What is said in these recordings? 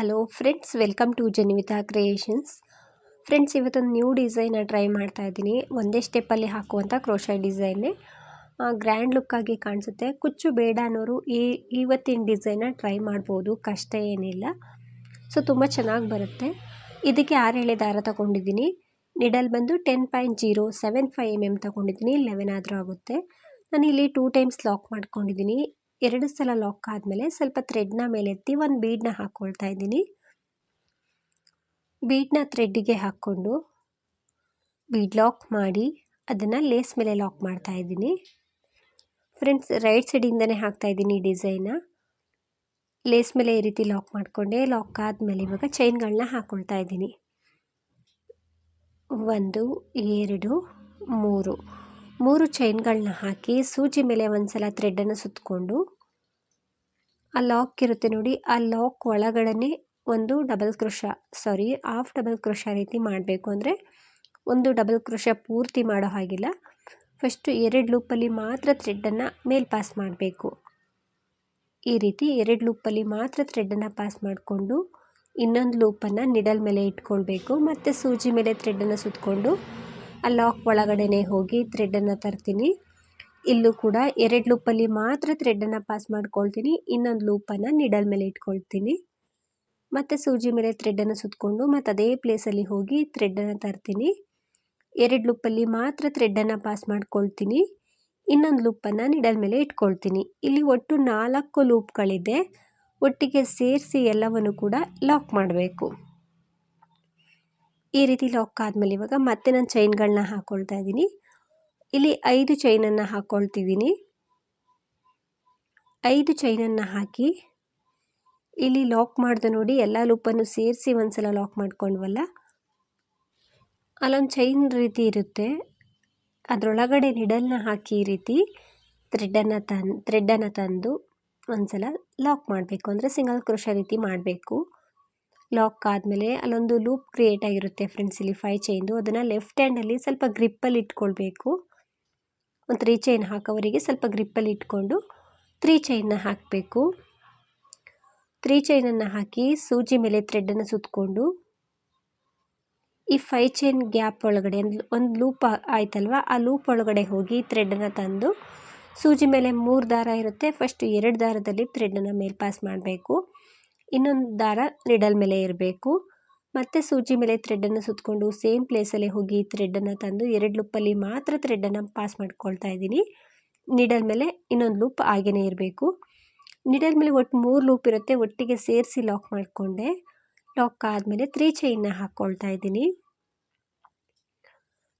Hello friends, welcome to Janivita creations friends, ಇವತ್ತೊಂದು new design try ಮಾಡ್ತಾ ಇದ್ದೀನಿ. ಒಂದೇ ಸ್ಟೆಪ್ಪಲ್ಲಿ ಹಾಕುವಂಥ ಕ್ರೋಶಾ ಡಿಸೈನೇ ಗ್ರ್ಯಾಂಡ್ ಲುಕ್ಕಾಗಿ ಕಾಣಿಸುತ್ತೆ. ಕುಚ್ಚು ಬೇಡ ಅನ್ನೋರು ಈ, ಇವತ್ತಿನ ಡಿಸೈನ ಟ್ರೈ ಮಾಡ್ಬೋದು. ಕಷ್ಟ ಏನಿಲ್ಲ. ಸೊ ತುಂಬ ಚೆನ್ನಾಗಿ ಬರುತ್ತೆ. ಇದಕ್ಕೆ ಆರೇಳೆ ದಾರ ತಗೊಂಡಿದ್ದೀನಿ. ನಿಡಲ್ ಬಂದು ten point zero seven five M M ತಗೊಂಡಿದ್ದೀನಿ. ಲೆವೆನ್ ಆದರೂ ಆಗುತ್ತೆ. ನಾನು ಇಲ್ಲಿ ಟೂ ಟೈಮ್ಸ್ ಲಾಕ್ ಮಾಡ್ಕೊಂಡಿದ್ದೀನಿ. ಎರಡು ಸಲ ಲಾಕ್ ಆದಮೇಲೆ ಸ್ವಲ್ಪ ಥ್ರೆಡ್ನ ಮೇಲೆತ್ತಿ ಒಂದು ಬೀಡನ್ನ ಹಾಕ್ಕೊಳ್ತಾ ಇದ್ದೀನಿ. ಬೀಡನ್ನ ಥ್ರೆಡ್ಡಿಗೆ ಹಾಕ್ಕೊಂಡು ಬೀಡ್ ಲಾಕ್ ಮಾಡಿ ಅದನ್ನು ಲೇಸ್ ಮೇಲೆ ಲಾಕ್ ಮಾಡ್ತಾ ಇದ್ದೀನಿ. ಫ್ರೆಂಡ್ಸ್ ರೈಟ್ ಸೈಡಿಂದನೇ ಹಾಕ್ತಾ ಇದ್ದೀನಿ ಡಿಸೈನ ಲೇಸ್ ಮೇಲೆ ಈ ರೀತಿ ಲಾಕ್ ಮಾಡಿಕೊಂಡೆ ಲಾಕ್ ಆದಮೇಲೆ ಇವಾಗ ಚೈನ್ಗಳನ್ನ ಹಾಕ್ಕೊಳ್ತಾ ಇದ್ದೀನಿ. ಒಂದು, ಎರಡು, ಮೂರು. ಮೂರು ಚೈನ್ಗಳನ್ನ ಹಾಕಿ ಸೂಜಿ ಮೇಲೆ ಒಂದು ಸಲ ಥ್ರೆಡನ್ನು ಸುತ್ತಕೊಂಡು ಆ ಲಾಕ್ ಇರುತ್ತೆ ನೋಡಿ, ಆ ಲಾಕ್ ಒಳಗಡೆ ಒಂದು double crochet, sorry, half double crochet ರೀತಿ ಮಾಡಬೇಕು ಅಂದರೆ ಒಂದು ಡಬಲ್ ಕ್ರೋಶ ಪೂರ್ತಿ ಮಾಡೋ ಹಾಗಿಲ್ಲ. ಫಸ್ಟು ಎರಡು ಲೂಪಲ್ಲಿ ಮಾತ್ರ ಥ್ರೆಡ್ಡನ್ನು ಮೇಲ್ ಪಾಸ್ ಮಾಡಬೇಕು. ಈ ರೀತಿ ಎರಡು ಲೂಪಲ್ಲಿ ಮಾತ್ರ ಥ್ರೆಡ್ಡನ್ನು ಪಾಸ್ ಮಾಡಿಕೊಂಡು, ಇನ್ನೊಂದು ಲೂಪನ್ನು ನಿಡಲ್ ಮೇಲೆ ಇಟ್ಕೊಳ್ಬೇಕು, ಮತ್ತು ಸೂಜಿ ಮೇಲೆ ಥ್ರೆಡ್ಡನ್ನು ಸುತ್ತಕೊಂಡು ಆ ಲಾಕ್ ಒಳಗಡೆ ಹೋಗಿ ಥ್ರೆಡ್ಡನ್ನು ತರ್ತೀನಿ. ಇಲ್ಲೂ ಕೂಡ ಎರಡು ಲೂಪಲ್ಲಿ ಮಾತ್ರ ಥ್ರೆಡ್ಡನ್ನು ಪಾಸ್ ಮಾಡ್ಕೊಳ್ತೀನಿ. ಇನ್ನೊಂದು ಲೂಪನ್ನು ನಿಡಲ್ ಮೇಲೆ ಇಟ್ಕೊಳ್ತೀನಿ. ಮತ್ತು ಸೂಜಿ ಮೇಲೆ ಥ್ರೆಡ್ಡನ್ನು ಸುತ್ತಕೊಂಡು ಮತ್ತು ಅದೇ ಪ್ಲೇಸಲ್ಲಿ ಹೋಗಿ ಥ್ರೆಡ್ಡನ್ನು ತರ್ತೀನಿ. ಎರಡು ಲೂಪಲ್ಲಿ ಮಾತ್ರ ಥ್ರೆಡ್ಡನ್ನು ಪಾಸ್ ಮಾಡ್ಕೊಳ್ತೀನಿ. ಇನ್ನೊಂದು ಲೂಪನ್ನು ನಿಡಲ್ ಮೇಲೆ ಇಟ್ಕೊಳ್ತೀನಿ. ಇಲ್ಲಿ ಒಟ್ಟು ನಾಲ್ಕು ಲೂಪ್ಗಳಿದೆ ಒಟ್ಟಿಗೆ ಸೇರಿಸಿ ಎಲ್ಲವನ್ನು ಕೂಡ ಲಾಕ್ ಮಾಡಬೇಕು. ಈ ರೀತಿ ಲಾಕ್ ಆದಮೇಲೆ ಇವಾಗ ಮತ್ತೆ ನಾನು ಚೈನ್ಗಳನ್ನ ಹಾಕ್ಕೊಳ್ತಾ ಇದ್ದೀನಿ. ಇಲ್ಲಿ ಐದು ಚೈನನ್ನು ಹಾಕ್ಕೊಳ್ತಿದ್ದೀನಿ ಐದು ಚೈನನ್ನು ಹಾಕಿ ಇಲ್ಲಿ ಲಾಕ್ ಮಾಡಿದೆ ನೋಡಿ ಎಲ್ಲ ಲೂಪನ್ನು ಸೇರಿಸಿ ಒಂದ್ಸಲ ಲಾಕ್ ಮಾಡ್ಕೊಂಡ್ವಲ್ಲ? ಅಲ್ಲೊಂದು ಚೈನ್ ರೀತಿ ಇರುತ್ತೆ. ಅದರೊಳಗಡೆ ನಿಡಲ್ನ ಹಾಕಿ ಈ ರೀತಿ ಥ್ರೆಡ್ಡನ್ನು ತನ್ ಥ್ರೆಡ್ಡನ್ನು ತಂದು ಒಂದ್ಸಲ ಲಾಕ್ ಮಾಡಬೇಕು. ಅಂದರೆ ಸಿಂಗಲ್ ಕ್ರೋಶ ರೀತಿ ಮಾಡಬೇಕು. ಲಾಕ್ ಆದಮೇಲೆ ಅಲ್ಲೊಂದು ಲೂಪ್ ಕ್ರಿಯೇಟ್ ಆಗಿರುತ್ತೆ ಫ್ರೆಂಡ್ಸ್ ಇಲ್ಲಿ ಫೈ ಚೈನ್ದು ಅದನ್ನು ಲೆಫ್ಟ್ ಹ್ಯಾಂಡಲ್ಲಿ ಸ್ವಲ್ಪ ಗ್ರಿಪ್ಪಲ್ಲಿ ಇಟ್ಕೊಳ್ಬೇಕು. ಒಂದು ತ್ರೀ ಚೈನ್ ಹಾಕೋವರಿಗೆ ಸ್ವಲ್ಪ ಗ್ರಿಪ್ಪಲ್ಲಿ ಇಟ್ಕೊಂಡು ತ್ರೀ ಚೈನ್ನ ಹಾಕಬೇಕು. ತ್ರೀ ಚೈನನ್ನು ಹಾಕಿ ಸೂಜಿ ಮೇಲೆ ಥ್ರೆಡ್ಡನ್ನು ಸುತ್ತಕೊಂಡು ಈ ಫೈ ಚೈನ್ ಗ್ಯಾಪ್ ಒಳಗಡೆ ಒಂದು ಲೂಪ್ ಆಯ್ತಲ್ವ? ಆ ಲೂಪ್ ಒಳಗಡೆ ಹೋಗಿ ಥ್ರೆಡ್ಡನ್ನು ತಂದು ಸೂಜಿ ಮೇಲೆ ಮೂರು ದಾರ ಇರುತ್ತೆ. ಫಸ್ಟ್ ಎರಡು ದಾರದಲ್ಲಿ ಥ್ರೆಡ್ಡನ್ನು ಮೇಲೆ ಪಾಸ್ ಮಾಡಬೇಕು. ಇನ್ನೊಂದು ದಾರ ನಿಡಲ್ ಮೇಲೆ ಇರಬೇಕು. ಮತ್ತೆ ಸೂಜಿ ಮೇಲೆ ಥ್ರೆಡ್ಡನ್ನು ಸುತ್ತಕೊಂಡು ಸೇಮ್ ಪ್ಲೇಸಲ್ಲಿ ಹೋಗಿ ಥ್ರೆಡ್ಡನ್ನು ತಂದು ಎರಡು ಲೂಪಲ್ಲಿ ಮಾತ್ರ ಥ್ರೆಡ್ಡನ್ನು ಪಾಸ್ ಮಾಡ್ಕೊಳ್ತಾ ಇದ್ದೀನಿ. ನಿಡಲ್ ಮೇಲೆ ಇನ್ನೊಂದು ಲೂಪ್ ಹಾಗೆಯೇ ಇರಬೇಕು. ನಿಡಲ್ ಮೇಲೆ ಒಟ್ಟು ಮೂರು ಲೂಪ್ ಇರುತ್ತೆ, ಒಟ್ಟಿಗೆ ಸೇರಿಸಿ ಲಾಕ್ ಮಾಡಿಕೊಂಡೆ. ಲಾಕ್ ಆದಮೇಲೆ ತ್ರೀ ಚೈನ್ನ ಹಾಕ್ಕೊಳ್ತಾ ಇದ್ದೀನಿ.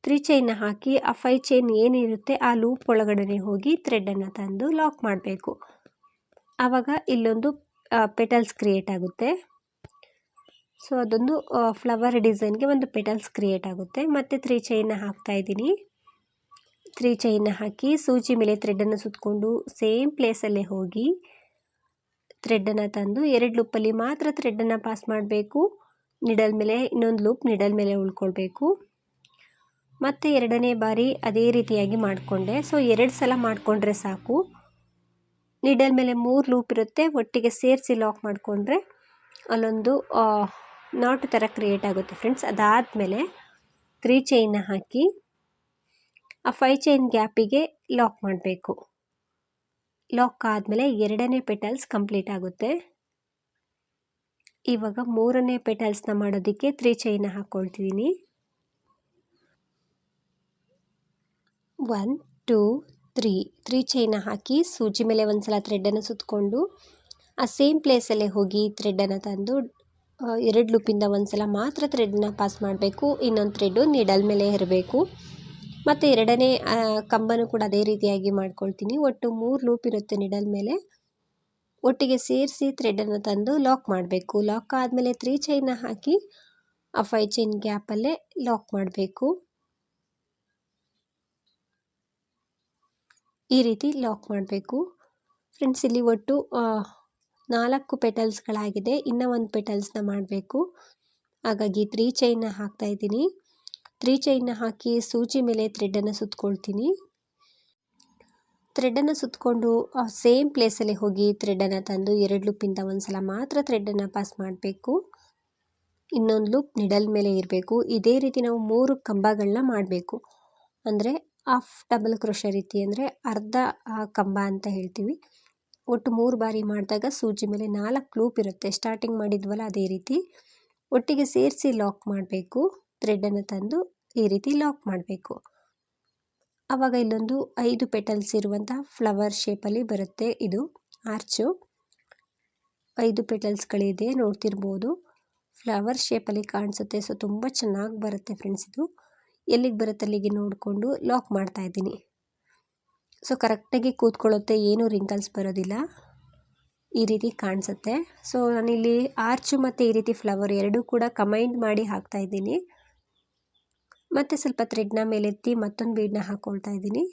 ತ್ರೀ ಚೈನ್ನ ಹಾಕಿ ಆ ಫೈ ಚೈನ್ ಏನಿರುತ್ತೆ ಆ ಲೂಪ್ ಒಳಗಡೆ ಹೋಗಿ ಥ್ರೆಡ್ಡನ್ನು ತಂದು ಲಾಕ್ ಮಾಡಬೇಕು. ಆವಾಗ ಇಲ್ಲೊಂದು ಪೆಟಲ್ಸ್ ಕ್ರಿಯೇಟ್ ಆಗುತ್ತೆ. ಸೊ ಅದೊಂದು ಫ್ಲವರ್ ಡಿಸೈನ್ಗೆ ಒಂದು ಪೆಟಲ್ಸ್ ಕ್ರಿಯೇಟ್ ಆಗುತ್ತೆ. ಮತ್ತು ತ್ರೀ ಚೈನ್ನ ಹಾಕ್ತಾ ಇದ್ದೀನಿ. ತ್ರೀ ಚೈನ್ನ ಹಾಕಿ ಸೂಜಿ ಮೇಲೆ ಥ್ರೆಡ್ಡನ್ನು ಸುತ್ತಕೊಂಡು ಸೇಮ್ ಪ್ಲೇಸಲ್ಲೇ ಹೋಗಿ ಥ್ರೆಡ್ಡನ್ನು ತಂದು ಎರಡು ಲೂಪಲ್ಲಿ ಮಾತ್ರ ಥ್ರೆಡ್ಡನ್ನು ಪಾಸ್ ಮಾಡಬೇಕು. ನಿಡಲ್ ಮೇಲೆ, ಇನ್ನೊಂದು ಲೂಪ್ ನಿಡಲ್ ಮೇಲೆ ಉಳ್ಕೊಳ್ಬೇಕು. ಮತ್ತು ಎರಡನೇ ಬಾರಿ ಅದೇ ರೀತಿಯಾಗಿ ಮಾಡಿಕೊಂಡೆ. ಸೊ ಎರಡು ಸಲ ಮಾಡಿಕೊಂಡ್ರೆ ಸಾಕು. ನಿಡಲ್ ಮೇಲೆ ಮೂರು ಲೂಪ್ ಇರುತ್ತೆ. ಒಟ್ಟಿಗೆ ಸೇರಿಸಿ ಲಾಕ್ ಮಾಡಿಕೊಂಡ್ರೆ ಅಲ್ಲೊಂದು ನಾಟ್ ಥರ ಕ್ರಿಯೇಟ್ ಆಗುತ್ತೆ ಫ್ರೆಂಡ್ಸ್ ಅದಾದಮೇಲೆ ತ್ರೀ ಚೈನ್ನ ಹಾಕಿ ಆ ಫೈ ಚೈನ್ ಗ್ಯಾಪಿಗೆ ಲಾಕ್ ಮಾಡಬೇಕು. ಲಾಕ್ ಆದಮೇಲೆ ಎರಡನೇ ಪೆಟಲ್ಸ್ ಕಂಪ್ಲೀಟ್ ಆಗುತ್ತೆ. ಇವಾಗ ಮೂರನೇ ಪೆಟಲ್ಸ್ನ ಮಾಡೋದಕ್ಕೆ ತ್ರೀ ಚೈನ್ನ ಹಾಕ್ಕೊಳ್ತಿದ್ದೀನಿ ಒನ್ ಟೂ ತ್ರೀ ತ್ರೀ ಚೈನ ಹಾಕಿ ಸೂಜಿ ಮೇಲೆ ಒಂದು ಸಲ ಥ್ರೆಡ್ಡನ್ನು ಸುತ್ತಕೊಂಡು ಆ ಸೇಮ್ ಪ್ಲೇಸಲ್ಲೇ ಹೋಗಿ ಥ್ರೆಡ್ಡನ್ನು ತಂದು ಎರಡು ಲೂಪಿಂದ ಒಂದು ಸಲ ಮಾತ್ರ ಥ್ರೆಡ್ನ ಪಾಸ್ ಮಾಡಬೇಕು. ಇನ್ನೊಂದು ಥ್ರೆಡ್ಡು ನಿಡಲ್ ಮೇಲೆ ಇರಬೇಕು ಮತ್ತು ಎರಡನೇ ಕಂಬನೂ ಕೂಡ ಅದೇ ರೀತಿಯಾಗಿ ಮಾಡ್ಕೊಳ್ತೀನಿ. ಒಟ್ಟು ಮೂರು ಲೂಪ್ ಇರುತ್ತೆ ನಿಡಲ್ ಮೇಲೆ. ಒಟ್ಟಿಗೆ ಸೇರಿಸಿ ಥ್ರೆಡ್ಡನ್ನು ತಂದು ಲಾಕ್ ಮಾಡಬೇಕು. ಲಾಕ್ ಆದಮೇಲೆ ತ್ರೀ ಚೈನ ಹಾಕಿ, ಆ ಫೈ ಚೈನ್ ಗ್ಯಾಪಲ್ಲೇ ಲಾಕ್ ಮಾಡಬೇಕು. ಈ ರೀತಿ ಲಾಕ್ ಮಾಡಬೇಕು. ಫ್ರೆಂಡ್ಸ್ ಇಲ್ಲಿ ಒಟ್ಟು ನಾಲ್ಕು ಪೆಟಲ್ಸ್ಗಳಾಗಿದೆ ಇನ್ನೂ ಒಂದು ಪೆಟಲ್ಸ್ನ ಮಾಡಬೇಕು. ಹಾಗಾಗಿ ತ್ರೀ ಚೈನ್ನ ಹಾಕ್ತಾ ಇದ್ದೀನಿ. ತ್ರೀ ಚೈನ್ನ ಹಾಕಿ ಸೂಜಿ ಮೇಲೆ ಥ್ರೆಡ್ಡನ್ನು ಸುತ್ತಕೊಳ್ತೀನಿ ಥ್ರೆಡನ್ನು ಸುತ್ತಕೊಂಡು ಸೇಮ್ ಪ್ಲೇಸಲ್ಲಿ ಹೋಗಿ ಥ್ರೆಡನ್ನು ತಂದು ಎರಡು ಲುಪ್ಪಿಂದ ಒಂದು ಸಲ ಮಾತ್ರ ಥ್ರೆಡನ್ನು ಪಾಸ್ ಮಾಡಬೇಕು. ಇನ್ನೊಂದು ಲುಪ್ ನಿಡಲ್ ಮೇಲೆ ಇರಬೇಕು. ಇದೇ ರೀತಿ ನಾವು ಮೂರು ಕಂಬಗಳನ್ನ ಮಾಡಬೇಕು. ಅಂದರೆ ಹಾಫ್ ಡಬಲ್ ಕ್ರೋಶ ರೀತಿ ಅಂದರೆ ಅರ್ಧ ಕಂಬ ಅಂತ ಹೇಳ್ತೀವಿ. ಒಟ್ಟು ಮೂರು ಬಾರಿ ಮಾಡಿದಾಗ ಸೂಜಿ ಮೇಲೆ ನಾಲ್ಕು ಲೂಪ್ ಇರುತ್ತೆ. ಸ್ಟಾರ್ಟಿಂಗ್ ಮಾಡಿದ್ವಲ್ಲ ಅದೇ ರೀತಿ. ಒಟ್ಟಿಗೆ ಸೇರಿಸಿ ಲಾಕ್ ಮಾಡಬೇಕು. ಥ್ರೆಡನ್ನು ತಂದು ಈ ರೀತಿ ಲಾಕ್ ಮಾಡಬೇಕು. ಆವಾಗ ಇಲ್ಲೊಂದು ಐದು ಪೆಟಲ್ಸ್ ಇರುವಂಥ ಫ್ಲವರ್ ಶೇಪಲ್ಲಿ ಬರುತ್ತೆ ಇದು ಆರ್ಚು ಐದು ಪೆಟಲ್ಸ್ಗಳಿದೆ ನೋಡ್ತಿರ್ಬೋದು. ಫ್ಲವರ್ ಶೇಪಲ್ಲಿ ಕಾಣಿಸುತ್ತೆ. ಸೊ ತುಂಬ ಚೆನ್ನಾಗಿ ಬರುತ್ತೆ ಫ್ರೆಂಡ್ಸ್ ಇದು. ಎಲ್ಲಿಗೆ ಬರುತ್ತೆ ಅಲ್ಲಿಗೆ ನೋಡಿಕೊಂಡು ಲಾಕ್ ಮಾಡ್ತಾ ಇದ್ದೀನಿ. ಸೊ ಕರೆಕ್ಟಾಗಿ ಕೂತ್ಕೊಳ್ಳುತ್ತೆ ಏನೂ ರಿಂಕಲ್ಸ್ ಬರೋದಿಲ್ಲ. ಈ ರೀತಿ ಕಾಣಿಸುತ್ತೆ. ಸೊ ನಾನಿಲ್ಲಿ ಆರ್ಚು ಮತ್ತು ಈ ರೀತಿ ಫ್ಲವರ್ ಎರಡೂ ಕೂಡ ಕಮೈಂಡ್ ಮಾಡಿ ಹಾಕ್ತಾ ಇದ್ದೀನಿ. ಮತ್ತು ಸ್ವಲ್ಪ ಥ್ರೆಡ್ನ ಮೇಲೆತ್ತಿ ಮತ್ತೊಂದು ಬೀಡನ್ನ ಹಾಕ್ಕೊಳ್ತಾ ಇದ್ದೀನಿ.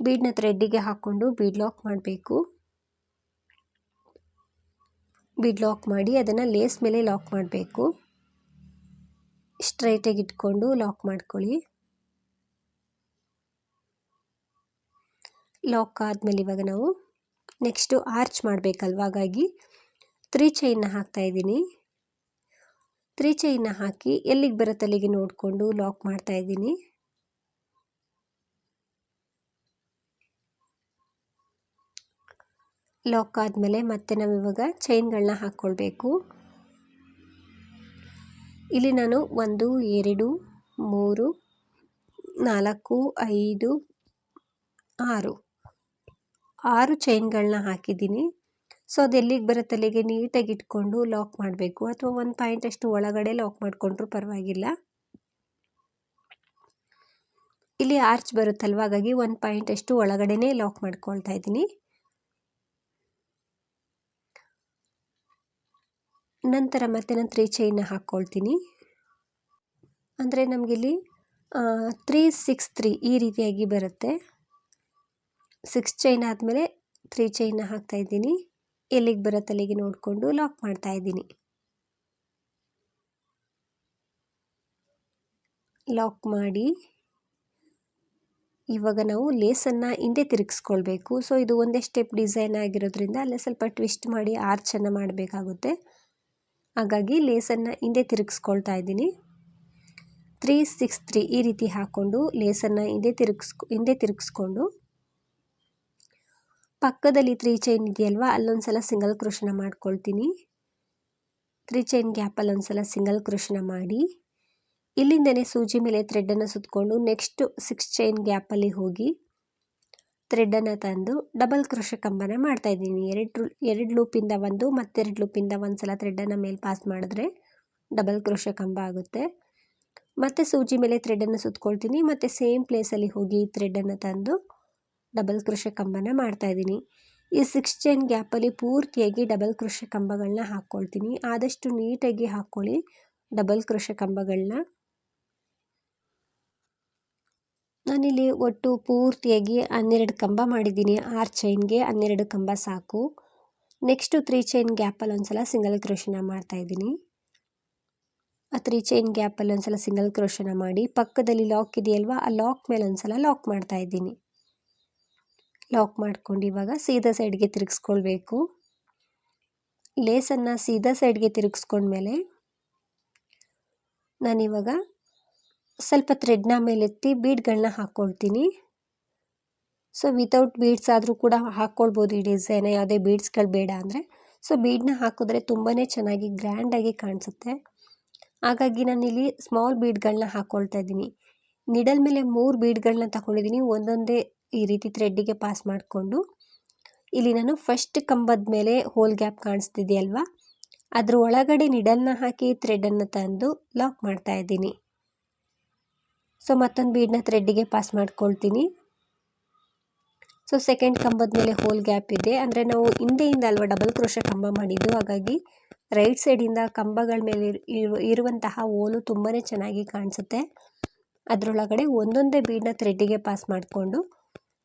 ಬೀಡನ್ನ ಥ್ರೆಡ್ಡಿಗೆ ಹಾಕ್ಕೊಂಡು ಬೀಡ್ ಲಾಕ್ ಮಾಡಬೇಕು. ಬೀಡ್ ಲಾಕ್ ಮಾಡಿ ಅದನ್ನು ಲೇಸ್ ಮೇಲೆ ಲಾಕ್ ಮಾಡಬೇಕು. ಸ್ಟ್ರೈಟಾಗಿ ಇಟ್ಕೊಂಡು ಲಾಕ್ ಮಾಡ್ಕೊಳ್ಳಿ. ಲಾಕ್ ಆದಮೇಲೆ ಇವಾಗ ನಾವು ನೆಕ್ಸ್ಟು ಆರ್ಚ್ ಮಾಡಬೇಕಲ್ವ? ಹಾಗಾಗಿ ತ್ರೀ ಚೈನ್ನ ಹಾಕ್ತಾ ಇದ್ದೀನಿ. ತ್ರೀ ಚೈನ್ನ ಹಾಕಿ ಎಲ್ಲಿಗೆ ಬರುತ್ತೆ ಅಲ್ಲಿಗೆ ನೋಡಿಕೊಂಡು ಲಾಕ್ ಮಾಡ್ತಾ ಇದ್ದೀನಿ. ಲಾಕ್ ಆದಮೇಲೆ ಮತ್ತೆ ನಾವು ಇವಾಗ ಚೈನ್ಗಳನ್ನ ಹಾಕ್ಕೊಳ್ಬೇಕು. ಇಲ್ಲಿ ನಾನು ಒಂದು, ಎರಡು, ಮೂರು, ನಾಲ್ಕು, ಐದು, ಆರು. ಆರು ಚೈನ್ಗಳನ್ನ ಹಾಕಿದ್ದೀನಿ. ಸೊ, ಅದು ಎಲ್ಲಿಗೆ ಬರುತ್ತೆ? ಅಲ್ಲಿಗೆ ನೀಟಾಗಿ ಇಟ್ಕೊಂಡು ಲಾಕ್ ಮಾಡಬೇಕು. ಅಥವಾ ಒಂದು ಪಾಯಿಂಟ್ ಅಷ್ಟು ಒಳಗಡೆ ಲಾಕ್ ಮಾಡಿಕೊಂಡ್ರೂ ಪರವಾಗಿಲ್ಲ. ಇಲ್ಲಿ ಆರ್ಚ್ ಬರುತ್ತಲ್ವ? ಹಾಗಾಗಿ ಒಂದು ಪಾಯಿಂಟ್ ಅಷ್ಟು ಒಳಗಡೆನೇ ಲಾಕ್ ಮಾಡ್ಕೊಳ್ತಾ ಇದ್ದೀನಿ. ನಂತರ ಮತ್ತೆ ನಾನು ತ್ರೀ ಚೈನ್ನ ಹಾಕ್ಕೊಳ್ತೀನಿ ಅಂದರೆ ನಮಗಿಲ್ಲಿ ತ್ರೀ ಸಿಕ್ಸ್ ತ್ರೀ ಈ ರೀತಿಯಾಗಿ ಬರುತ್ತೆ. ಸಿಕ್ಸ್ ಚೈನ್ ಆದಮೇಲೆ ತ್ರೀ ಚೈನ್ನ ಹಾಕ್ತಾ ಇದ್ದೀನಿ. ಎಲ್ಲಿಗೆ ಬರುತ್ತೆ ಅಲ್ಲಿಗೆ ನೋಡಿಕೊಂಡು ಲಾಕ್ ಮಾಡ್ತಾ ಇದ್ದೀನಿ. ಲಾಕ್ ಮಾಡಿ, ಇವಾಗ ನಾವು ಲೇಸನ್ನು ಹಿಂದೆ ತಿರುಗಿಸ್ಕೊಳ್ಬೇಕು. ಸೊ ಇದು ಒಂದೇ ಸ್ಟೆಪ್ ಡಿಸೈನ್ ಆಗಿರೋದ್ರಿಂದ ಅಲ್ಲೇ ಸ್ವಲ್ಪ ಟ್ವಿಸ್ಟ್ ಮಾಡಿ ಆರ್ಚನ್ನು ಮಾಡಬೇಕಾಗುತ್ತೆ. ಹಾಗಾಗಿ ಲೇಸನ್ನು ಹಿಂದೆ ತಿರುಗಿಸ್ಕೊಳ್ತಾ ಇದ್ದೀನಿ. ತ್ರೀ ಸಿಕ್ಸ್ ತ್ರೀ ಈ ರೀತಿ ಹಾಕ್ಕೊಂಡು ಲೇಸನ್ನು ಹಿಂದೆ ತಿರುಗಿಸ್ ಹಿಂದೆ ತಿರುಗಿಸ್ಕೊಂಡು. ಪಕ್ಕದಲ್ಲಿ ತ್ರೀ ಚೈನ್ ಇದೆಯಲ್ವ ಅಲ್ಲೊಂದು ಸಲ ಸಿಂಗಲ್ ಕೃಷ್ಣ ಮಾಡ್ಕೊಳ್ತೀನಿ. ತ್ರೀ ಚೈನ್ ಗ್ಯಾಪಲ್ಲಿ ಒಂದು ಸಲ ಸಿಂಗಲ್ ಕೃಷ್ಣ ಮಾಡಿ. ಇಲ್ಲಿಂದನೇ ಸೂಜಿ ಮೇಲೆ ಥ್ರೆಡ್ಡನ್ನು ಸುತ್ತಕೊಂಡು ನೆಕ್ಸ್ಟ್ ಸಿಕ್ಸ್ ಚೈನ್ ಗ್ಯಾಪಲ್ಲಿ ಹೋಗಿ. ಥ್ರೆಡನ್ನು ತಂದು ಡಬಲ್ ಕ್ರೋಶ ಕಂಬನ ಮಾಡ್ತಾ ಇದ್ದೀನಿ. ಎರಡು ಎರಡು ಲೂಪಿಂದ ಒಂದು ಮತ್ತೆರಡು ಲೂಪಿಂದ ಒಂದು ಸಲ ಥ್ರೆಡನ್ನು ಮೇಲೆ ಪಾಸ್ ಮಾಡಿದ್ರೆ ಡಬಲ್ ಕ್ರೋಶ ಕಂಬ ಆಗುತ್ತೆ. ಮತ್ತು ಸೂಜಿ ಮೇಲೆ ಥ್ರೆಡನ್ನು ಸುತ್ಕೊಳ್ತೀನಿ. ಮತ್ತು ಸೇಮ್ ಪ್ಲೇಸಲ್ಲಿ ಹೋಗಿ ಥ್ರೆಡನ್ನು ತಂದು ಡಬಲ್ ಕ್ರೋಶ ಕಂಬನ ಮಾಡ್ತಾ ಇದ್ದೀನಿ. ಈ ಸಿಕ್ಸ್ ಚೈನ್ ಗ್ಯಾಪಲ್ಲಿ ಪೂರ್ತಿಯಾಗಿ ಡಬಲ್ ಕ್ರೋಶ ಕಂಬಗಳನ್ನ ಹಾಕ್ಕೊಳ್ತೀನಿ. ಆದಷ್ಟು ನೀಟಾಗಿ ಹಾಕ್ಕೊಳ್ಳಿ. ಡಬಲ್ ಕ್ರೋಶ ಕಂಬಗಳನ್ನ ನಾನಿಲ್ಲಿ ಒಟ್ಟು ಪೂರ್ತಿಯಾಗಿ ಹನ್ನೆರಡು ಕಂಬ ಮಾಡಿದ್ದೀನಿ. ಆರು ಚೈನ್ಗೆ ಹನ್ನೆರಡು ಕಂಬ ಸಾಕು. ನೆಕ್ಸ್ಟು ತ್ರೀ ಚೈನ್ ಗ್ಯಾಪಲ್ಲಿ ಒಂದ್ಸಲ ಸಿಂಗಲ್ ಕ್ರೋಷನ ಮಾಡ್ತಾ ಇದ್ದೀನಿ. ಆ ತ್ರೀ ಚೈನ್ ಗ್ಯಾಪಲ್ಲಿ ಒಂದ್ಸಲ ಸಿಂಗಲ್ ಕ್ರೋಷನ ಮಾಡಿ, ಪಕ್ಕದಲ್ಲಿ ಲಾಕ್ ಇದೆಯಲ್ವಾ, ಆ ಲಾಕ್ ಮೇಲೆ ಒಂದ್ಸಲ ಲಾಕ್ ಮಾಡ್ತಾ ಇದ್ದೀನಿ. ಲಾಕ್ ಮಾಡ್ಕೊಂಡು ಇವಾಗ ಸೀದಾ ಸೈಡ್ಗೆ ತಿರುಗಿಸ್ಕೊಳ್ಬೇಕು. ಲೇಸನ್ನು ಸೀದಾ ಸೈಡ್ಗೆ ತಿರುಗಿಸ್ಕೊಂಡ್ಮೇಲೆ ನಾನಿವಾಗ ಸ್ವಲ್ಪ ಥ್ರೆಡ್ನ ಮೇಲೆತ್ತಿ ಬೀಡ್ಗಳನ್ನ ಹಾಕ್ಕೊಳ್ತೀನಿ ಸೊ ವಿತೌಟ್ ಬೀಡ್ಸ್ ಆದರೂ ಕೂಡ ಹಾಕ್ಕೊಳ್ಬೋದು ಈ ಡಿಸೈನ್ ಯಾವುದೇ ಬೀಡ್ಸ್ಗಳು ಬೇಡ ಅಂದರೆ. ಸೊ ಬೀಡ್ನ ಹಾಕಿದ್ರೆ ತುಂಬಾ ಚೆನ್ನಾಗಿ ಗ್ರ್ಯಾಂಡಾಗಿ ಕಾಣಿಸುತ್ತೆ. ಹಾಗಾಗಿ ನಾನಿಲ್ಲಿ ಸ್ಮಾಲ್ ಬೀಡ್ಗಳನ್ನ ಹಾಕ್ಕೊಳ್ತಾ ಇದ್ದೀನಿ. ನಿಡಲ್ ಮೇಲೆ ಮೂರು ಬೀಡ್ಗಳನ್ನ ತಗೊಂಡಿದ್ದೀನಿ. ಒಂದೊಂದೇ ಈ ರೀತಿ ಥ್ರೆಡ್ಡಿಗೆ ಪಾಸ್ ಮಾಡಿಕೊಂಡು. ಇಲ್ಲಿ ನಾನು ಫಸ್ಟ್ ಕಂಬದ ಮೇಲೆ ಹೋಲ್ ಗ್ಯಾಪ್ ಕಾಣಿಸ್ತಿದೆಯಲ್ವಾ? ಅದ್ರ ಒಳಗಡೆ ನಿಡಲ್ನ ಹಾಕಿ ಥ್ರೆಡನ್ನು ತಂದು ಲಾಕ್ ಮಾಡ್ತಾ ಇದ್ದೀನಿ. ಸೊ ಮತ್ತೊಂದು ಬೀಡನ್ನ ಥ್ರೆಡ್ಡಿಗೆ ಪಾಸ್ ಮಾಡ್ಕೊಳ್ತೀನಿ. ಸೊ ಸೆಕೆಂಡ್ ಕಂಬದ ಮೇಲೆ ಹೋಲ್ ಗ್ಯಾಪ್ ಇದೆ. ಅಂದರೆ ನಾವು ಹಿಂದೆಯಿಂದ ಅಲ್ವಾ ಡಬಲ್ ಕ್ರೋಶ ಕಂಬ ಮಾಡಿದ್ದು. ಹಾಗಾಗಿ ರೈಟ್ ಸೈಡಿಂದ ಕಂಬಗಳ ಮೇಲೆ ಇರುವಂತಹ ಹೋಲು ತುಂಬಾ ಚೆನ್ನಾಗಿ ಕಾಣಿಸುತ್ತೆ. ಅದರೊಳಗಡೆ ಒಂದೊಂದೇ ಬೀಡನ್ನ ಥ್ರೆಡ್ಡಿಗೆ ಪಾಸ್ ಮಾಡಿಕೊಂಡು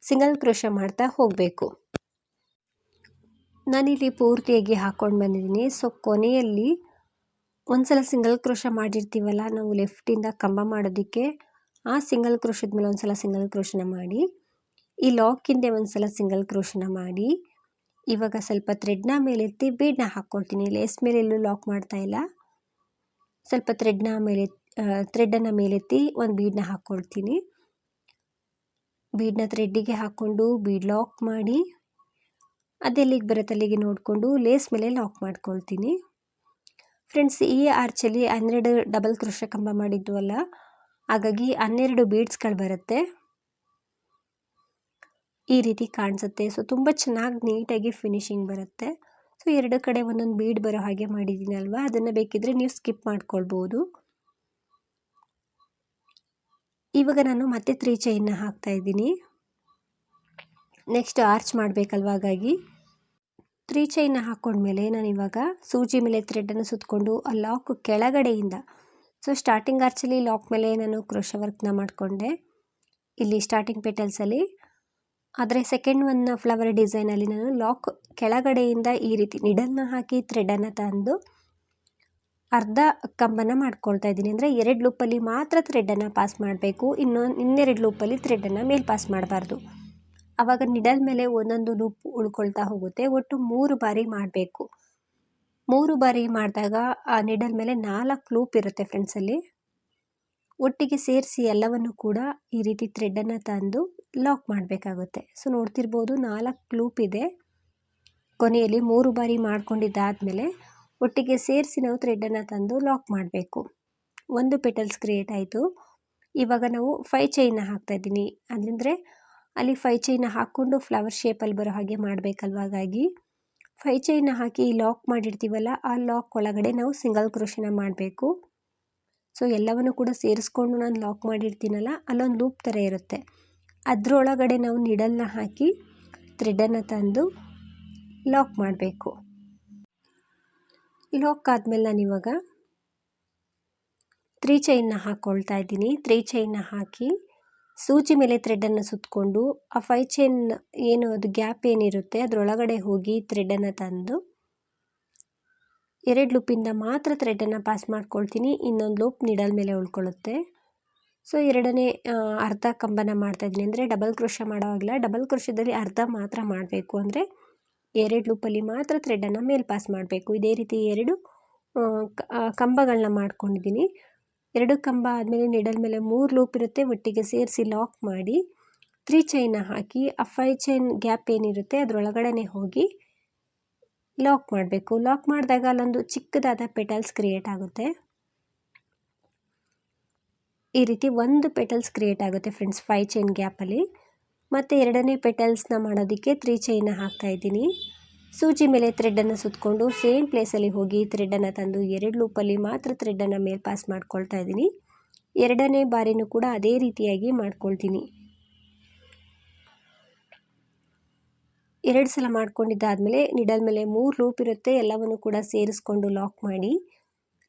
ಸಿಂಗಲ್ ಕ್ರೋಶ ಮಾಡ್ತಾ ಹೋಗಬೇಕು. ನಾನಿಲ್ಲಿ ಪೂರ್ತಿಯಾಗಿ ಹಾಕ್ಕೊಂಡು ಬಂದಿದ್ದೀನಿ. ಸೊ ಕೊನೆಯಲ್ಲಿ ಒಂದು ಸಲ ಸಿಂಗಲ್ ಕ್ರೋಶ ಮಾಡಿರ್ತೀವಲ್ಲ, ನಾವು ಲೆಫ್ಟಿಂದ ಕಂಬ ಮಾಡೋದಕ್ಕೆ ಆ ಸಿಂಗಲ್ ಕ್ರೋಶದ ಮೇಲೆ ಒಂದ್ಸಲ ಸಿಂಗಲ್ ಕ್ರೋಶನ ಮಾಡಿ, ಈ ಲಾಕ್ ಹಿಂದೆ ಒಂದು ಸಲ ಸಿಂಗಲ್ ಕ್ರೋಶನ ಮಾಡಿ, ಇವಾಗ ಸ್ವಲ್ಪ ಥ್ರೆಡ್ನ ಮೇಲೆತ್ತಿ ಬೀಡ್ನ ಹಾಕ್ಕೊಳ್ತೀನಿ. ಲೇಸ್ ಮೇಲೆ ಎಲ್ಲೂ ಲಾಕ್ ಮಾಡ್ತಾ ಇಲ್ಲ. ಸ್ವಲ್ಪ ಥ್ರೆಡ್ನ ಮೇಲೆ ಥ್ರೆಡ್ಡನ್ನು ಮೇಲೆತ್ತಿ ಒಂದು ಬೀಡನ್ನ ಹಾಕ್ಕೊಳ್ತೀನಿ. ಬೀಡ್ನ ಥ್ರೆಡ್ಡಿಗೆ ಹಾಕ್ಕೊಂಡು ಬೀಡ್ ಲಾಕ್ ಮಾಡಿ ಅದೆಲ್ಲಿಗೆ ಬರುತ್ತೆ ಅಲ್ಲಿಗೆ ನೋಡಿಕೊಂಡು ಲೇಸ್ ಮೇಲೆ ಲಾಕ್ ಮಾಡ್ಕೊಳ್ತೀನಿ. ಫ್ರೆಂಡ್ಸ್ ಈ ಆರ್ಚಲ್ಲಿ ಹನ್ನೆರಡು ಡಬಲ್ ಕೃಷ ಕಂಬ ಮಾಡಿದ್ವಲ್ಲ ಹಾಗಾಗಿ ಹನ್ನೆರಡು ಬೀಡ್ಸ್ಗಳು ಬರುತ್ತೆ. ಈ ರೀತಿ ಕಾಣಿಸುತ್ತೆ. ಸೊ ತುಂಬ ಚೆನ್ನಾಗಿ ನೀಟಾಗಿ ಫಿನಿಶಿಂಗ್ ಬರುತ್ತೆ. ಸೊ ಎರಡು ಕಡೆ ಒಂದೊಂದು ಬೀಡ್ ಬರೋ ಹಾಗೆ ಮಾಡಿದ್ದೀನಿ ಅಲ್ವಾ? ಅದನ್ನು ಬೇಕಿದ್ರೆ ನೀವು ಸ್ಕಿಪ್ ಮಾಡ್ಕೊಳ್ಬೋದು. ಇವಾಗ ನಾನು ಮತ್ತೆ ತ್ರೀ ಚೈನ್ನ ಹಾಕ್ತಾ ಇದ್ದೀನಿ. ನೆಕ್ಸ್ಟ್ ಆರ್ಚ್ ಮಾಡಬೇಕಲ್ವ ಹಾಗಾಗಿ? ತ್ರೀ ಚೈನ್ನ ಹಾಕ್ಕೊಂಡ್ಮೇಲೆ ನಾನು ಇವಾಗ ಸೂಜಿ ಮೇಲೆ ಥ್ರೆಡನ್ನು ಸುತ್ತಕೊಂಡು ಆ ಲಾಕ್ ಕೆಳಗಡೆಯಿಂದ ಸೊ ಸ್ಟಾರ್ಟಿಂಗ್ ಆರ್ಚಲ್ಲಿ ಲಾಕ್ ಮೇಲೆ ನಾನು ಕ್ರೋಶ ವರ್ಕ್ನ ಮಾಡಿಕೊಂಡೆ. ಇಲ್ಲಿ ಸ್ಟಾರ್ಟಿಂಗ್ ಪೆಟಲ್ಸಲ್ಲಿ ಆದರೆ ಸೆಕೆಂಡ್ ಒನ್ ಫ್ಲವರ್ ಡಿಸೈನಲ್ಲಿ ನಾನು ಲಾಕ್ ಕೆಳಗಡೆಯಿಂದ ಈ ರೀತಿ ನಿಡಲ್ನ ಹಾಕಿ ಥ್ರೆಡನ್ನು ತಂದು ಅರ್ಧ ಕಂಬನ ಮಾಡ್ಕೊಳ್ತಾ ಇದ್ದೀನಿ. ಅಂದರೆ ಎರಡು ಲೂಪಲ್ಲಿ ಮಾತ್ರ ಥ್ರೆಡನ್ನು ಪಾಸ್ ಮಾಡಬೇಕು. ಇನ್ನೊಂದು ಇನ್ನೆರಡು ಲೂಪಲ್ಲಿ ಥ್ರೆಡನ್ನು ಮೇಲೆ ಪಾಸ್ ಮಾಡಬಾರ್ದು. ಆವಾಗ ನಿಡಲ್ ಮೇಲೆ ಒಂದೊಂದು ಲೂಪ್ ಉಳ್ಕೊಳ್ತಾ ಹೋಗುತ್ತೆ. ಒಟ್ಟು ಮೂರು ಬಾರಿ ಮಾಡಬೇಕು. ಮೂರು ಬಾರಿ ಮಾಡಿದಾಗ ಆ ನಿಡಲ್ ಮೇಲೆ ನಾಲ್ಕು ಲೂಪ್ ಇರುತ್ತೆ ಫ್ರೆಂಡ್ಸಲ್ಲಿ ಒಟ್ಟಿಗೆ ಸೇರಿಸಿ ಎಲ್ಲವನ್ನು ಕೂಡ ಈ ರೀತಿ ಥ್ರೆಡ್ಡನ್ನು ತಂದು ಲಾಕ್ ಮಾಡಬೇಕಾಗುತ್ತೆ. ಸೊ ನೋಡ್ತಿರ್ಬೋದು ನಾಲ್ಕು ಲೂಪ್ ಇದೆ. ಕೊನೆಯಲ್ಲಿ ಮೂರು ಬಾರಿ ಮಾಡ್ಕೊಂಡಿದ್ದಾದಮೇಲೆ ಒಟ್ಟಿಗೆ ಸೇರಿಸಿ ನಾವು ಥ್ರೆಡ್ಡನ್ನು ತಂದು ಲಾಕ್ ಮಾಡಬೇಕು. ಒಂದು ಪೆಟಲ್ಸ್ ಕ್ರಿಯೇಟ್ ಆಯಿತು. ಇವಾಗ ನಾವು ಫೈ ಚೈನ ಹಾಕ್ತಾಯಿದ್ದೀನಿ ಅಂದರೆ ಅಲ್ಲಿ ಫೈ ಚೈನ ಹಾಕ್ಕೊಂಡು ಫ್ಲವರ್ ಶೇಪಲ್ಲಿ ಬರೋ ಹಾಗೆ ಮಾಡಬೇಕಲ್ವ ಹಾಗಾಗಿ. ಫೈ ಚೈನ ಹಾಕಿ ಲಾಕ್ ಮಾಡಿರ್ತೀವಲ್ಲ, ಆ ಲಾಕ್ ಒಳಗಡೆ ನಾವು ಸಿಂಗಲ್ ಕ್ರೋಷನ ಮಾಡಬೇಕು. ಸೊ ಎಲ್ಲವನ್ನು ಕೂಡ ಸೇರಿಸ್ಕೊಂಡು ನಾನು ಲಾಕ್ ಮಾಡಿರ್ತೀನಲ್ಲ, ಅಲ್ಲೊಂದು ಲೂಪ್ ಥರ ಇರುತ್ತೆ. ಅದರೊಳಗಡೆ ನಾವು ನಿಡಲ್ನ ಹಾಕಿ ಥ್ರೆಡನ್ನು ತಂದು ಲಾಕ್ ಮಾಡಬೇಕು. ಲಾಕ್ ಆದಮೇಲೆ ನಾನು ಇವಾಗ ತ್ರೀ ಚೈನ್ನ ಹಾಕ್ಕೊಳ್ತಾ ಇದ್ದೀನಿ. ತ್ರೀ ಚೈನ್ನ ಹಾಕಿ ಸೂಜಿ ಮೇಲೆ ಥ್ರೆಡನ್ನು ಸುತ್ತಕೊಂಡು ಆ ಫೈ ಚೈನ್ ಏನು, ಅದು ಗ್ಯಾಪ್ ಏನಿರುತ್ತೆ, ಅದರೊಳಗಡೆ ಹೋಗಿ ಥ್ರೆಡನ್ನು ತಂದು ಎರಡು ಲೂಪಿಂದ ಮಾತ್ರ ಥ್ರೆಡನ್ನು ಪಾಸ್ ಮಾಡ್ಕೊಳ್ತೀನಿ. ಇನ್ನೊಂದು ಲೂಪ್ ನಿಡಲ್ ಮೇಲೆ ಉಳ್ಕೊಳ್ಳುತ್ತೆ. ಸೊ ಎರಡನೇ ಅರ್ಧ ಕಂಬನ ಮಾಡ್ತಾಯಿದ್ದೀನಿ ಅಂದರೆ ಡಬಲ್ ಕ್ರೋಶ ಮಾಡೋವಾಗಿಲ್ಲ ಡಬಲ್ ಕ್ರೋಶದಲ್ಲಿ ಅರ್ಧ ಮಾತ್ರ ಮಾಡಬೇಕು. ಅಂದರೆ ಎರಡು ಲೂಪಲ್ಲಿ ಮಾತ್ರ ಥ್ರೆಡನ್ನು ಮೇಲೆ ಪಾಸ್ ಮಾಡಬೇಕು. ಇದೇ ರೀತಿ ಎರಡು ಕಂಬಗಳನ್ನ ಮಾಡ್ಕೊಂಡಿದ್ದೀನಿ. ಎರಡು ಕಂಬ ಆದಮೇಲೆ ನೆಡಲ್ ಮೇಲೆ ಮೂರು ಲೂಪ್ ಇರುತ್ತೆ, ಒಟ್ಟಿಗೆ ಸೇರಿಸಿ ಲಾಕ್ ಮಾಡಿ ತ್ರೀ ಚೈನ ಹಾಕಿ ಆ ಫೈ ಚೈನ್ ಗ್ಯಾಪ್ ಏನಿರುತ್ತೆ ಅದರೊಳಗಡೆ ಹೋಗಿ ಲಾಕ್ ಮಾಡಬೇಕು. ಲಾಕ್ ಮಾಡಿದಾಗ ಅಲ್ಲೊಂದು ಚಿಕ್ಕದಾದ ಪೆಟಲ್ಸ್ ಕ್ರಿಯೇಟ್ ಆಗುತ್ತೆ. ಈ ರೀತಿ ಒಂದು ಪೆಟಲ್ಸ್ ಕ್ರಿಯೇಟ್ ಆಗುತ್ತೆ ಫ್ರೆಂಡ್ಸ್ ಫೈ ಚೈನ್ ಗ್ಯಾಪಲ್ಲಿ ಮತ್ತು ಎರಡನೇ ಪೆಟಲ್ಸ್ನ ಮಾಡೋದಕ್ಕೆ ತ್ರೀ ಚೈನ ಹಾಕ್ತಾಯಿದ್ದೀನಿ ಸೂಜಿ ಮೇಲೆ ಥ್ರೆಡ್ಡನ್ನು ಸುತ್ತಕೊಂಡು ಸೇಮ್ ಪ್ಲೇಸಲ್ಲಿ ಹೋಗಿ ಥ್ರೆಡ್ಡನ್ನು ತಂದು ಎರಡು ಲೂಪಲ್ಲಿ ಮಾತ್ರ ಥ್ರೆಡ್ಡನ್ನು ಮೇಲ್ ಪಾಸ್ ಮಾಡ್ಕೊಳ್ತಾ ಇದ್ದೀನಿ. ಎರಡನೇ ಬಾರಿನೂ ಕೂಡ ಅದೇ ರೀತಿಯಾಗಿ ಮಾಡ್ಕೊಳ್ತೀನಿ. ಎರಡು ಸಲ ಮಾಡ್ಕೊಂಡಿದ್ದಾದಮೇಲೆ ನಿಡಲ್ ಮೇಲೆ ಮೂರು ಲೂಪ್ ಇರುತ್ತೆ, ಎಲ್ಲವನ್ನು ಕೂಡ ಸೇರಿಸ್ಕೊಂಡು ಲಾಕ್ ಮಾಡಿ,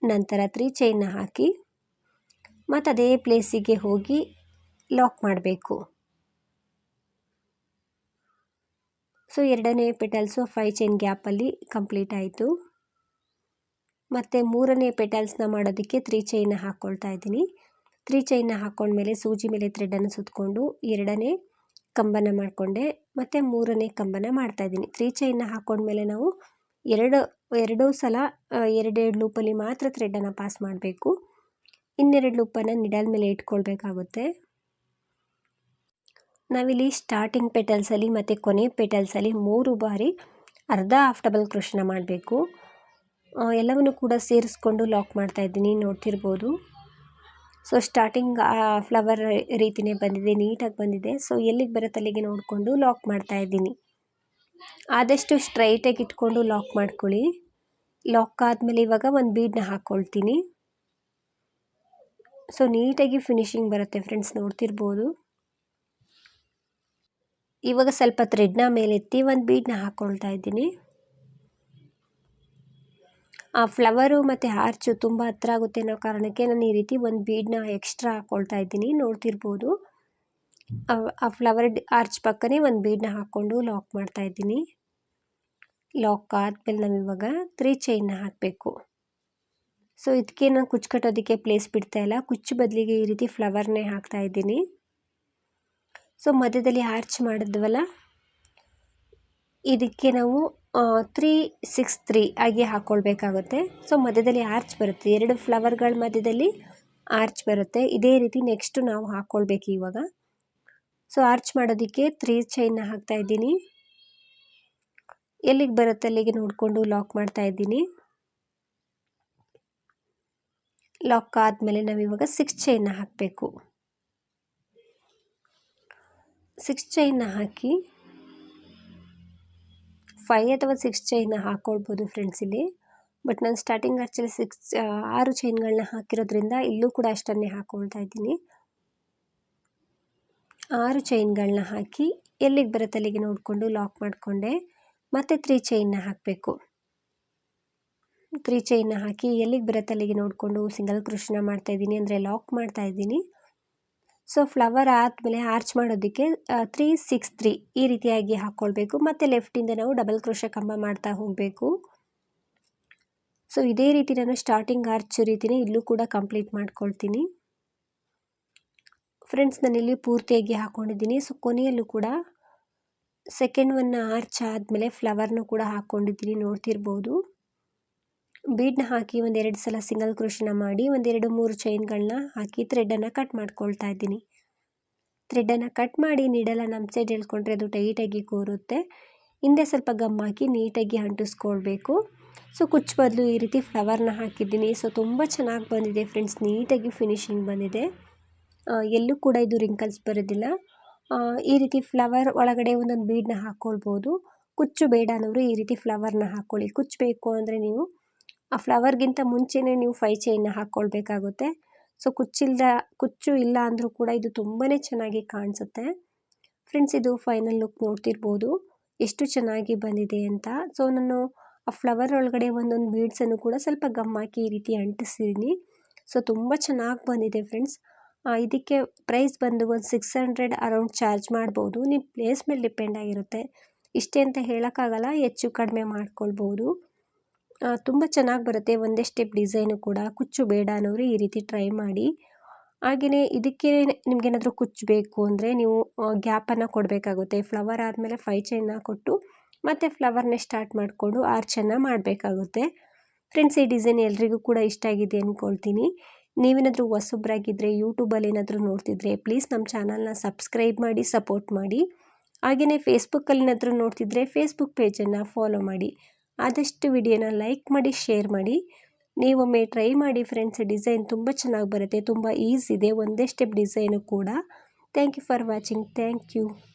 ನಂತರ ತ್ರೀ ಚೈನ್ನ ಹಾಕಿ ಮತ್ತು ಅದೇ ಪ್ಲೇಸಿಗೆ ಹೋಗಿ ಲಾಕ್ ಮಾಡಬೇಕು. ಸೊ ಎರಡನೇ ಪೆಟಲ್ಸು ಫೈ ಚೈನ್ ಗ್ಯಾಪಲ್ಲಿ ಕಂಪ್ಲೀಟ್ ಆಯಿತು. ಮತ್ತು ಮೂರನೇ ಪೆಟಲ್ಸ್ನ ಮಾಡೋದಕ್ಕೆ ತ್ರೀ ಚೈನ ಹಾಕ್ಕೊಳ್ತಾ ಇದ್ದೀನಿ. ತ್ರೀ ಚೈನ ಹಾಕ್ಕೊಂಡ್ಮೇಲೆ ಸೂಜಿ ಮೇಲೆ ಥ್ರೆಡನ್ನು ಸುತ್ತಕೊಂಡು ಎರಡನೇ ಕಂಬನ ಮಾಡಿಕೊಂಡೆ. ಮತ್ತು ಮೂರನೇ ಕಂಬನ ಮಾಡ್ತಾಯಿದ್ದೀನಿ ತ್ರೀ ಚೈನ ಹಾಕ್ಕೊಂಡ್ಮೇಲೆ ನಾವು ಎರಡು, ಎರಡೂ ಸಲ ಎರಡೆರಡು ಲೂಪಲ್ಲಿ ಮಾತ್ರ ಥ್ರೆಡನ್ನು ಪಾಸ್ ಮಾಡಬೇಕು. ಇನ್ನೆರಡು ಲೂಪನ್ನು ನಿಡಲ್ ಮೇಲೆ ಇಟ್ಕೊಳ್ಬೇಕಾಗುತ್ತೆ. ನಾವಿಲ್ಲಿ ಸ್ಟಾರ್ಟಿಂಗ್ ಪೆಟಲ್ಸಲ್ಲಿ ಮತ್ತು ಕೊನೆ ಪೆಟಲ್ಸಲ್ಲಿ ಮೂರು ಬಾರಿ ಅರ್ಧ ಹಾಫ್ ಡಬಲ್ ಕೃಷ್ಣ ಮಾಡಬೇಕು. ಎಲ್ಲವನ್ನು ಕೂಡ ಸೇರಿಸ್ಕೊಂಡು ಲಾಕ್ ಮಾಡ್ತಾ ಇದ್ದೀನಿ, ನೋಡ್ತಿರ್ಬೋದು. ಸೊ ಸ್ಟಾರ್ಟಿಂಗ್ ಫ್ಲವರ್ ರೀತಿಯೇ ಬಂದಿದೆ, ನೀಟಾಗಿ ಬಂದಿದೆ. ಸೊ ಎಲ್ಲಿಗೆ ಬರುತ್ತೆ ಅಲ್ಲಿಗೆ ನೋಡಿಕೊಂಡು ಲಾಕ್ ಮಾಡ್ತಾ ಇದ್ದೀನಿ. ಆದಷ್ಟು ಸ್ಟ್ರೈಟಾಗಿ ಇಟ್ಕೊಂಡು ಲಾಕ್ ಮಾಡ್ಕೊಳ್ಳಿ. ಲಾಕ್ ಆದಮೇಲೆ ಇವಾಗ ಒಂದು ಬೀಡನ್ನ ಹಾಕ್ಕೊಳ್ತೀನಿ ಸೊ ನೀಟಾಗಿ ಫಿನಿಶಿಂಗ್ ಬರುತ್ತೆ ಫ್ರೆಂಡ್ಸ್ ನೋಡ್ತಿರ್ಬೋದು. ಇವಾಗ ಸ್ವಲ್ಪ ಥ್ರೆಡ್ನ ಮೇಲೆತ್ತಿ ಒಂದು ಬೀಡನ್ನ ಹಾಕ್ಕೊಳ್ತಾ ಇದ್ದೀನಿ. ಆ ಫ್ಲವರು ಮತ್ತು ಆರ್ಚು ತುಂಬ ಹತ್ರ ಆಗುತ್ತೆ ಅನ್ನೋ ಕಾರಣಕ್ಕೆ ನಾನು ಈ ರೀತಿ ಒಂದು ಬೀಡನ್ನ ಎಕ್ಸ್ಟ್ರಾ ಹಾಕ್ಕೊಳ್ತಾ ಇದ್ದೀನಿ. ನೋಡ್ತಿರ್ಬೋದು. ಆ ಫ್ಲವರ್ ಆರ್ಚ್ ಪಕ್ಕನೇ ಒಂದು ಬೀಡನ್ನ ಹಾಕ್ಕೊಂಡು ಲಾಕ್ ಮಾಡ್ತಾ ಇದ್ದೀನಿ. ಲಾಕ್ ಆದಮೇಲೆ ನಾವು ಇವಾಗ ತ್ರೀ ಚೈನ್ನ ಹಾಕಬೇಕು. ಸೊ ಇದಕ್ಕೆ ನಾನು ಕುಚ್ಚು ಕಟ್ಟೋದಕ್ಕೆ ಪ್ಲೇಸ್ ಬಿಡ್ತಾ ಇಲ್ಲ. ಕುಚ್ಚು ಬದಲಿಗೆ ಈ ರೀತಿ ಫ್ಲವರ್ನೇ ಹಾಕ್ತಾ ಇದ್ದೀನಿ. ಸೊ, ಮಧ್ಯದಲ್ಲಿ ಆರ್ಚ್ ಮಾಡಿದ್ವಲ್ಲ? ಇದಕ್ಕೆ ನಾವು ತ್ರೀ ಸಿಕ್ಸ್ ತ್ರೀ ಆಗಿ ಹಾಕ್ಕೊಳ್ಬೇಕಾಗುತ್ತೆ ಸೊ, ಮಧ್ಯದಲ್ಲಿ ಆರ್ಚ್ ಬರುತ್ತೆ. ಎರಡು ಫ್ಲವರ್ಗಳ ಮಧ್ಯದಲ್ಲಿ ಆರ್ಚ್ ಬರುತ್ತೆ. ಇದೇ ರೀತಿ ನೆಕ್ಸ್ಟು ನಾವು ಹಾಕ್ಕೊಳ್ಬೇಕು ಇವಾಗ. ಸೊ, ಆರ್ಚ್ ಮಾಡೋದಕ್ಕೆ ತ್ರೀ ಚೈನ್ನ ಹಾಕ್ತಾ ಇದ್ದೀನಿ. ಎಲ್ಲಿಗೆ ಬರುತ್ತೆ ಅಲ್ಲಿಗೆ ನೋಡಿಕೊಂಡು ಲಾಕ್ ಮಾಡ್ತಾ ಇದ್ದೀನಿ. ಲಾಕ್ ಆದಮೇಲೆ ನಾವಿವಾಗ ಸಿಕ್ಸ್ ಚೈನ್ನ ಹಾಕಬೇಕು. ಸಿಕ್ಸ್ ಚೈನ್ನ ಹಾಕಿ ಫೈ ಅಥವಾ ಸಿಕ್ಸ್ ಚೈನ್ನ ಹಾಕ್ಕೊಳ್ಬೋದು ಫ್ರೆಂಡ್ಸ್ ಇಲ್ಲಿ. ಬಟ್ ನಾನು ಸ್ಟಾರ್ಟಿಂಗ್ ಆ್ಯಕ್ಚುಲಿ ಸಿಕ್ಸ್ ಆರು ಚೈನ್ಗಳನ್ನ ಹಾಕಿರೋದ್ರಿಂದ ಇಲ್ಲೂ ಕೂಡ ಅಷ್ಟನ್ನೇ ಹಾಕ್ಕೊಳ್ತಾ ಇದ್ದೀನಿ. ಆರು ಚೈನ್ಗಳನ್ನ ಹಾಕಿ ಎಲ್ಲಿಗೆ ಬರುತ್ತೆ ಅಲ್ಲಿಗೆ ನೋಡಿಕೊಂಡು ಲಾಕ್ ಮಾಡಿಕೊಂಡೆ, ಮತ್ತು ತ್ರೀ ಚೈನ್ನ ಹಾಕಬೇಕು. ತ್ರೀ ಚೈನ್ನ ಹಾಕಿ ಎಲ್ಲಿಗೆ ಬರುತ್ತೆ ಅಲ್ಲಿಗೆ ನೋಡಿಕೊಂಡು ಸಿಂಗಲ್ ಕೃಷ್ಣ ಮಾಡ್ತಾಯಿದ್ದೀನಿ ಅಂದರೆ ಲಾಕ್ ಮಾಡ್ತಾ ಇದ್ದೀನಿ. ಸೊ ಫ್ಲವರ್ ಆದಮೇಲೆ ಆರ್ಚ್ ಮಾಡೋದಕ್ಕೆ ತ್ರೀ ಸಿಕ್ಸ್ ತ್ರೀ ಈ ರೀತಿಯಾಗಿ ಹಾಕ್ಕೊಳ್ಬೇಕು ಮತ್ತು ಲೆಫ್ಟಿಂದ ನಾವು ಡಬಲ್ ಕ್ರೋಶ ಕಂಬ ಮಾಡ್ತಾ ಹೋಗಬೇಕು. ಸೊ ಇದೇ ರೀತಿ ನಾನು ಸ್ಟಾರ್ಟಿಂಗ್ ಆರ್ಚ್ ರೀತಿನೇ ಇಲ್ಲೂ ಕೂಡ ಕಂಪ್ಲೀಟ್ ಮಾಡ್ಕೊಳ್ತೀನಿ. ಫ್ರೆಂಡ್ಸ್ ನಾನಿಲ್ಲಿ ಪೂರ್ತಿಯಾಗಿ ಹಾಕ್ಕೊಂಡಿದ್ದೀನಿ ಸೊ ಕೊನೆಯಲ್ಲೂ ಕೂಡ ಸೆಕೆಂಡ್ ಒನ್ ಆರ್ಚ್ ಆದಮೇಲೆ ಫ್ಲವರ್ನು ಕೂಡ ಹಾಕ್ಕೊಂಡಿದ್ದೀನಿ ನೋಡ್ತಿರ್ಬೋದು. ಬೀಡನ್ನ ಹಾಕಿ ಒಂದೆರಡು ಸಲ ಸಿಂಗಲ್ ಕ್ರೋಶನ ಮಾಡಿ ಒಂದೆರಡು ಮೂರು ಚೈನ್ಗಳನ್ನ ಹಾಕಿ ಥ್ರೆಡನ್ನು ಕಟ್ ಮಾಡ್ಕೊಳ್ತಾ ಇದ್ದೀನಿ. ಥ್ರೆಡನ್ನು ಕಟ್ ಮಾಡಿ ನೀಡಲ್ಲ ನಮ್ಮ ಸೈಡ್ ಹೇಳ್ಕೊಂಡ್ರೆ ಅದು ಟೈಟಾಗಿ ಕೂರುತ್ತೆ. ಹಿಂದೆ ಸ್ವಲ್ಪ ಗಮ್ ಹಾಕಿ ನೀಟಾಗಿ ಅಂಟಿಸ್ಕೊಳ್ಬೇಕು. ಸೊ, ಕುಚ್ಚು ಬದಲು ಈ ರೀತಿ ಫ್ಲವರ್ನ ಹಾಕಿದ್ದೀನಿ. ಸೊ, ತುಂಬ ಚೆನ್ನಾಗಿ ಬಂದಿದೆ ಫ್ರೆಂಡ್ಸ್, ನೀಟಾಗಿ ಫಿನಿಶಿಂಗ್ ಬಂದಿದೆ. ಎಲ್ಲೂ ಕೂಡ ಇದು ರಿಂಕಲ್ಸ್ ಬರೋದಿಲ್ಲ. ಈ ರೀತಿ ಫ್ಲವರ್ ಒಳಗಡೆ ಒಂದೊಂದು ಬೀಡನ್ನ ಹಾಕ್ಕೊಳ್ಬೋದು ಕುಚ್ಚು ಬೇಡ ಅನ್ನೋರು ಈ ರೀತಿ ಫ್ಲವರ್ನ ಹಾಕ್ಕೊಳ್ಳಿ ಕುಚ್ಚು ಬೇಕು ಅಂದರೆ ನೀವು ಆ ಫ್ಲವರ್ಗಿಂತ ಮುಂಚೆನೇ ನೀವು ಫೈ ಚೈನ್ನ ಹಾಕ್ಕೊಳ್ಬೇಕಾಗುತ್ತೆ. ಸೊ, ಕುಚ್ಚಿಲ್ದ, ಕುಚ್ಚು ಇಲ್ಲ ಅಂದರೂ ಕೂಡ ಇದು ತುಂಬಾ ಚೆನ್ನಾಗಿ ಕಾಣಿಸುತ್ತೆ. ಫ್ರೆಂಡ್ಸ್, ಇದು ಫೈನಲ್ ಲುಕ್ ನೋಡ್ತಿರ್ಬೋದು. ಎಷ್ಟು ಚೆನ್ನಾಗಿ ಬಂದಿದೆ ಅಂತ. ಸೊ, ನಾನು ಆ ಫ್ಲವರ್ ಒಳಗಡೆ ಒಂದೊಂದು ಬೀಡ್ಸನ್ನು ಕೂಡ ಸ್ವಲ್ಪ ಗಮ್ ಹಾಕಿ ಈ ರೀತಿ ಅಂಟಿಸಿದ್ದೀನಿ ಸೊ, ತುಂಬ ಚೆನ್ನಾಗಿ ಬಂದಿದೆ ಫ್ರೆಂಡ್ಸ್. ಇದಕ್ಕೆ ಪ್ರೈಸ್ ಬಂದು ಒಂದು ಸಿಕ್ಸ್ ಹಂಡ್ರೆಡ್ ಅರೌಂಡ್ ಚಾರ್ಜ್ ಮಾಡ್ಬೋದು. ನಿಮ್ಮ ಪ್ಲೇಸ್ ಮೇಲೆ ಡಿಪೆಂಡ್ ಆಗಿರುತ್ತೆ. ಇಷ್ಟೇ ಅಂತ ಹೇಳೋಕ್ಕಾಗಲ್ಲ, ಹೆಚ್ಚು ಕಡಿಮೆ ಮಾಡ್ಕೊಳ್ಬೋದು. ತುಂಬ ಚೆನ್ನಾಗಿ ಬರುತ್ತೆ. ಒಂದೇ ಸ್ಟೆಪ್ ಡಿಸೈನು ಕೂಡ. ಕುಚ್ಚು ಬೇಡ ಅನ್ನೋರು ಈ ರೀತಿ ಟ್ರೈ ಮಾಡಿ. ಹಾಗೆಯೇ ಇದಕ್ಕೆ ನಿಮಗೇನಾದರೂ ಕುಚ್ಚು ಬೇಕು ಅಂದರೆ ನೀವು ಗ್ಯಾಪನ್ನು ಕೊಡಬೇಕಾಗುತ್ತೆ. ಫ್ಲವರ್ ಆದಮೇಲೆ ಫೈ ಚೈನ್ನ ಕೊಟ್ಟು, ಮತ್ತು ಫ್ಲವರ್ನೇ ಸ್ಟಾರ್ಟ್ ಮಾಡಿಕೊಂಡು ಆರ್ಚನ್ನು ಮಾಡಬೇಕಾಗುತ್ತೆ. ಫ್ರೆಂಡ್ಸ್ ಈ ಡಿಸೈನ್ ಎಲ್ರಿಗೂ ಕೂಡ ಇಷ್ಟ ಆಗಿದೆ ಅಂದ್ಕೊಳ್ತೀನಿ ನೀವೇನಾದರೂ ಹೊಸಬ್ರಾಗಿದ್ದರೆ ಯೂಟ್ಯೂಬಲ್ಲಿ ಏನಾದರೂ ನೋಡ್ತಿದ್ರೆ ಪ್ಲೀಸ್ ನಮ್ಮ ಚಾನಲ್ನ ಸಬ್ಸ್ಕ್ರೈಬ್ ಮಾಡಿ ಸಪೋರ್ಟ್ ಮಾಡಿ. ಹಾಗೆಯೇ ಫೇಸ್ಬುಕ್ಕಲ್ಲಿ ಏನಾದರೂ ನೋಡ್ತಿದ್ರೆ ಫೇಸ್ಬುಕ್ ಪೇಜನ್ನು ಫಾಲೋ ಮಾಡಿ. ಆದಷ್ಟು ವಿಡಿಯೋನ ಲೈಕ್ ಮಾಡಿ, ಶೇರ್ ಮಾಡಿ. ನೀವೊಮ್ಮೆ ಟ್ರೈ ಮಾಡಿ ಫ್ರೆಂಡ್ಸ್, ಡಿಸೈನ್ ತುಂಬ ಚೆನ್ನಾಗಿ ಬರುತ್ತೆ, ತುಂಬ ಈಸಿ ಇದೆ ಒಂದೇ ಸ್ಟೆಪ್ ಡಿಸೈನು ಕೂಡ. Thank you for watching, thank you.